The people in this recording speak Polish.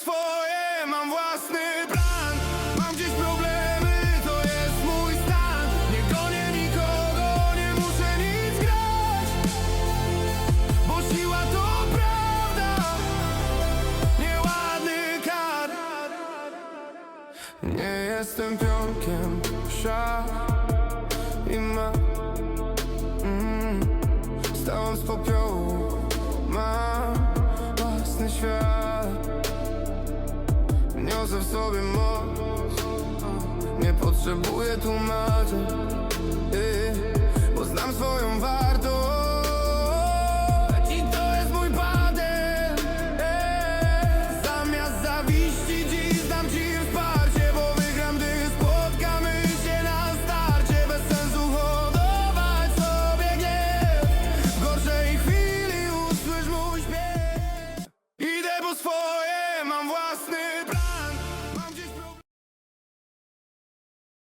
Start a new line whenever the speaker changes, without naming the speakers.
swoje, mam własny plan. Mam gdzieś problemy, to jest mój stan. Nie gonię nikogo, nie muszę nic grać Bo siła to prawda. Nieładny kar. Nie jestem pionkiem szach i ma mm, Stałem z popiołu. Mam własny świat Niosę w sobie moc. Nie potrzebuję tłumaczeń Bo znam swoją wartość. I to jest mój patent Zamiast zawiści dziś dam ci wsparcie Bo wygram, gdy spotkamy się na starcie. Bez sensu hodować sobie gniew. W gorszej chwili usłysz mój śpiew. Idę po swoje, mam własny